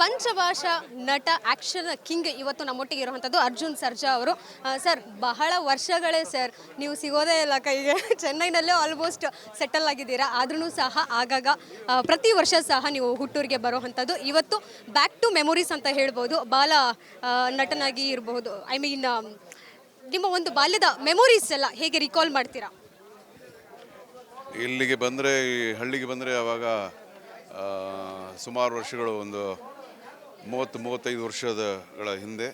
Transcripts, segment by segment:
ಪಂಚಭಾಷಾ ನಟ action king ಇವತ್ತು ನಮ್ಮೊಟ್ಟಿಗೆ ಇರುವಂಥದ್ದು ಅರ್ಜುನ್ ಸರ್ಜಾ ಅವರು. ಸರ್, ಬಹಳ ವರ್ಷಗಳೇ ಸರ್, ನೀವು ಸಿಗೋದೇ ಇಲ್ಲ ಕೈಗೆ. ಚೆನ್ನೈನಲ್ಲೇ ಆಲ್ಮೋಸ್ಟ್ ಸೆಟಲ್ ಆಗಿದ್ದೀರಾ. ಆದ್ರೂ ಸಹ ಆಗಾಗ ಪ್ರತಿ ವರ್ಷ ಸಹ ನೀವು ಹುಟ್ಟೂರಿಗೆ ಬರುವಂಥದ್ದು. ಇವತ್ತು ಬ್ಯಾಕ್ ಟು ಮೆಮೊರೀಸ್ ಅಂತ ಹೇಳ್ಬೋದು. ಬಾಲ ನಟನಾಗಿ ಇರಬಹುದು ಐ ಮೀನ್ ನಿಮ್ಮ ಒಂದು ಬಾಲ್ಯದ ಮೆಮೊರೀಸ್ ಎಲ್ಲ ಹೇಗೆ ರಿಕಾಲ್ ಮಾಡ್ತೀರಾ? ಇಲ್ಲಿಗೆ ಬಂದರೆ, ಈ ಹಳ್ಳಿಗೆ ಬಂದರೆ ಆವಾಗ ಸುಮಾರು ವರ್ಷಗಳು ಒಂದು ಮೂವತ್ತು ಮೂವತ್ತೈದು ವರ್ಷದಗಳ ಹಿಂದೆ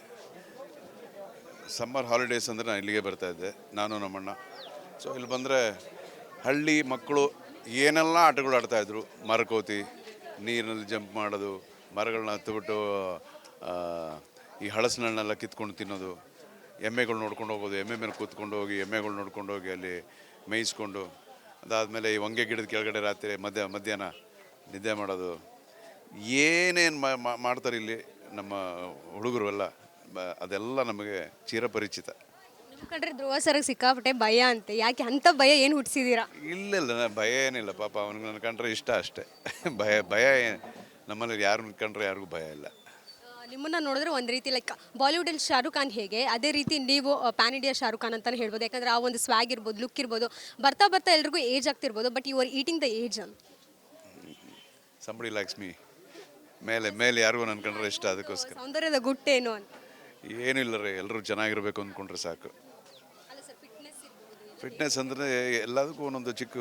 ಸಮ್ಮರ್ ಹಾಲಿಡೇಸ್ ಅಂದರೆ ನಾನು ಇಲ್ಲಿಗೆ ಬರ್ತಾ ಇದ್ದೆ, ನಾನು ನಮ್ಮಣ್ಣ. ಸೊ ಇಲ್ಲಿ ಬಂದರೆ ಹಳ್ಳಿ ಮಕ್ಕಳು ಏನೆಲ್ಲ ಆಟಗಳು ಆಡ್ತಾಯಿದ್ರು ಮರಕೋತಿ, ನೀರಿನಲ್ಲಿ ಜಂಪ್ ಮಾಡೋದು, ಮರಗಳನ್ನ ಹತ್ತುಬಿಟ್ಟು ಈ ಹಳಸಿನಲ್ಲೆಲ್ಲ ಕಿತ್ಕೊಂಡು ತಿನ್ನೋದು, ಎಮ್ಮೆಗಳು ನೋಡ್ಕೊಂಡು ಹೋಗೋದು, ಎಮ್ಮೆ ಮೇಲೆ ಕೂತ್ಕೊಂಡು ಹೋಗಿ, ಎಮ್ಮೆಗಳು ನೋಡ್ಕೊಂಡು ಹೋಗಿ ಅಲ್ಲಿ ಮೇಯಿಸ್ಕೊಂಡು, ಅದಾದಮೇಲೆ ಈ ಹೊಂಗೆ ಗಿಡದ ಕೆಳಗಡೆ ರಾತ್ರಿ ಮಧ್ಯ ಮಧ್ಯಾಹ್ನ ನಿದ್ದೆ ಮಾಡೋದು ಏನೇನು ಮಾಡ್ತಾರೆ ಇಲ್ಲಿ ನಮ್ಮ ಹುಡುಗರು ಎಲ್ಲ ಬ- ಅದೆಲ್ಲ ನಮಗೆ ಚಿರಪರಿಚಿತ. ಕಂಡ್ರೆ ಧ್ರುವ ಸರ್ಗೆ ಸಿಕ್ಕಾಪಟ್ಟೆ ಭಯ ಅಂತೆ. ಯಾಕೆ ಅಂತ ಭಯ ಏನು ಹುಟ್ಟಿಸಿದೀರಾ ಇಲ್ಲ ಇಲ್ಲ ನ- ಭಯ ಏನಿಲ್ಲ. ಪಾಪ ಅವನಿಗೆ ನನ್ನ ಕಂಡ್ರೆ ಇಷ್ಟ ಅಷ್ಟೇ. ಭಯ ಭಯ ಏನ್- ನಮ್ಮಲ್ಲಿ ಯಾರನ್ನ ಕಂಡ್ರೆ ಯಾರಿಗೂ ಭಯ ಇಲ್ಲ. ನಿಮ್ಮನ್ನ ನೋಡಿದ್ರೆ ಒಂದು ರೀತಿ ಲೈಕ್ ಬಾಲಿವುಡಲ್ಲಿ ಶಾರುಖ್ ಖಾನ್ ಹೇಗೆ? ಅದೇ ರೀತಿ ನೀವು ಪ್ಯಾನ್ ಇಂಡಿಯಾ ಶಾರುಖ್ ಖಾನ್ ಅಂತಾನೆ ಹೇಳ್ಬೋದು. ಯಾಕಂದ್ರೆ ಆ ಒಂದು ಸ್ವಾಗ್ ಇರ್ಬೋದು ಲುಕ್ ಇರ್ಬೋದು. ಬರ್ತಾ ಬರ್ತಾ ಎಲ್ರಿಗೂ age ಆಗ್ತಿರ್ಬೋದು but you are eating the age ಅಂತ ಸಂಬಡಿ ಲಕ್ಷ್ಮಿ ಮೇಲೆ ಮೇಲೆ ಯಾರಿಗೂ ನನ್ನ ಕಂಡ್ರೆ ಇಷ್ಟ ಅದಕ್ಕೋಸ್ಕರ. ಸೌಂದರ್ಯದ ಗುಟ್ಟೇನು ಅಂತ? ಏನಿಲ್ಲ ರೀ ಎಲ್ಲರೂ ಚೆನ್ನಾಗಿರ್ಬೇಕು ಅಂದ್ಕೊಂಡ್ರೆ ಸಾಕು. ಫಿಟ್ನೆಸ್ ಅಂದರೆ ಎಲ್ಲದಕ್ಕೂ ಒಂದೊಂದು ಚಿಕ್ಕ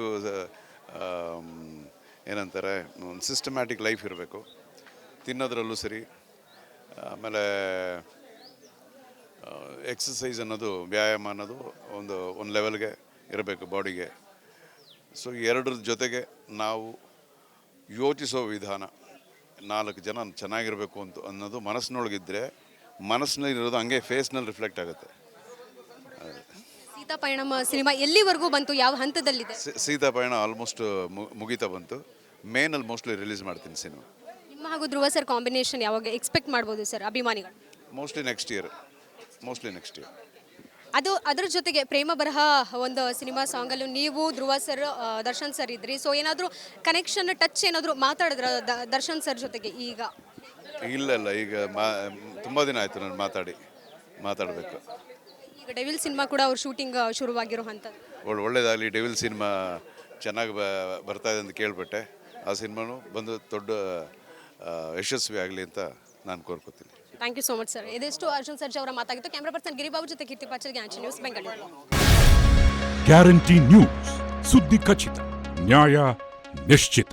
ಏನಂತಾರೆ ಒಂದು ಸಿಸ್ಟಮ್ಯಾಟಿಕ್ ಲೈಫ್ ಇರಬೇಕು. ತಿನ್ನೋದ್ರಲ್ಲೂ ಸರಿ ಆಮೇಲೆ ಎಕ್ಸಸೈಸ್ ಅನ್ನೋದು ವ್ಯಾಯಾಮ ಅನ್ನೋದು ಒಂದು ಒಂದು ಲೆವೆಲ್ಗೆ ಇರಬೇಕು ಬಾಡಿಗೆ ಸೊ ಎರಡರ ಜೊತೆಗೆ ನಾವು ಯೋಚಿಸೋ ವಿಧಾನ. ನಾಲ್ಕು ಜನ ಚೆನ್ನಾಗಿರಬೇಕು ಅಂತ ಅನ್ನೋದು ಮನಸ್ಸಿನೊಳಗಿದ್ದರೆ ಮನಸ್ಸಿನಲ್ಲಿರೋದು ಹಂಗೆ ಫೇಸ್ನಲ್ಲಿ ರಿಫ್ಲೆಕ್ಟ್ ಆಗುತ್ತೆ. ಸೀತಾ ಪಯಣಮ ಸಿನಿಮಾ ಎಲ್ಲಿವರೆಗೂ ಬಂತು? ಯಾವ ಹಂತದಲ್ಲಿದೆ? ಸಿ- ಸೀತಾ ಪಯಣ ಆಲ್ಮೋಸ್ಟ್ ಮುಗಿತಾ ಬಂತು. ಮೇನಲ್ಲಿ ಮೋಸ್ಟ್ಲಿ ರಿಲೀಸ್ ಮಾಡ್ತೀನಿ ಸಿನಿಮಾ. ನಿಮ್ಮ ಹಾಗೂ ಧ್ರುವ ಸರ್ ಕಾಂಬಿನೇಷನ್ ಯಾವಾಗ ಎಕ್ಸ್ಪೆಕ್ಟ್ ಮಾಡ್ಬೋದು ಸರ್ ಅಭಿಮಾನಿಗಳು? Mostly next year. Mostly next year. ಅದು ಅದರ ಜೊತೆಗೆ ಪ್ರೇಮ ಬರಹ ಒಂದು ಸಿನಿಮಾ ಸಾಂಗಲ್ಲೂ ನೀವು ಧ್ರುವ ಸರ್ ದರ್ಶನ್ ಸರ್ ಇದ್ರಿ. ಸೊ ಏನಾದರೂ ಕನೆಕ್ಷನ್ ಟಚ್ ಏನಾದರೂ ಮಾತಾಡಿದ್ರ ದರ್ಶನ್ ಸರ್ ಜೊತೆಗೆ ಈಗ? ಇಲ್ಲ ಇಲ್ಲ ಈಗ ಮಾ ತುಂಬ ದಿನ ಆಯಿತು ನಾನು ಮಾತಾಡಿ ಮಾತಾಡಬೇಕು. ಈಗ ಡೆವಿಲ್ ಸಿನಿಮಾ ಕೂಡ ಅವ್ರ ಶೂಟಿಂಗ್ ಶುರುವಾಗಿರೋ ಒಳ್ಳೆ ಒಳ್ಳೇದಾಗಲಿ ಡೆವಿಲ್ ಸಿನಿಮಾ ಚೆನ್ನಾಗಿ ಬರ್ತಾ ಇದೆ ಅಂತ ಕೇಳ್ಬಿಟ್ಟೆ. ಆ ಸಿನಿಮಾನು ಬಂದು ದೊಡ್ಡ ಯಶಸ್ವಿ ಆಗಲಿ ಅಂತ ನಾನು ಕೋರ್ಕೋತೀನಿ. Thank you so much sir ಇದಿಷ್ಟು ಅರ್ಜುನ್ ಸರ್ಜಿ ಅವರ ಮಾತಾಗಿತ್ತು ಕ್ಯಾಮ್ರಾ ಪರ್ಸನ್ ಗಿರಿಬಾಬು ಜೊತೆ ಕೀರ್ತಿ ಪಾಚಲ್ ಗ್ಯಾಂಚಿ ನ್ಯೂಸ್ ಬೆಂಗಳೂರು ಗ್ಯಾರಂಟಿ ನ್ಯೂಸ್ ಸುದ್ದಿ ಖಚಿತ, ನ್ಯಾಯ ನಿಶ್ಚಿತ.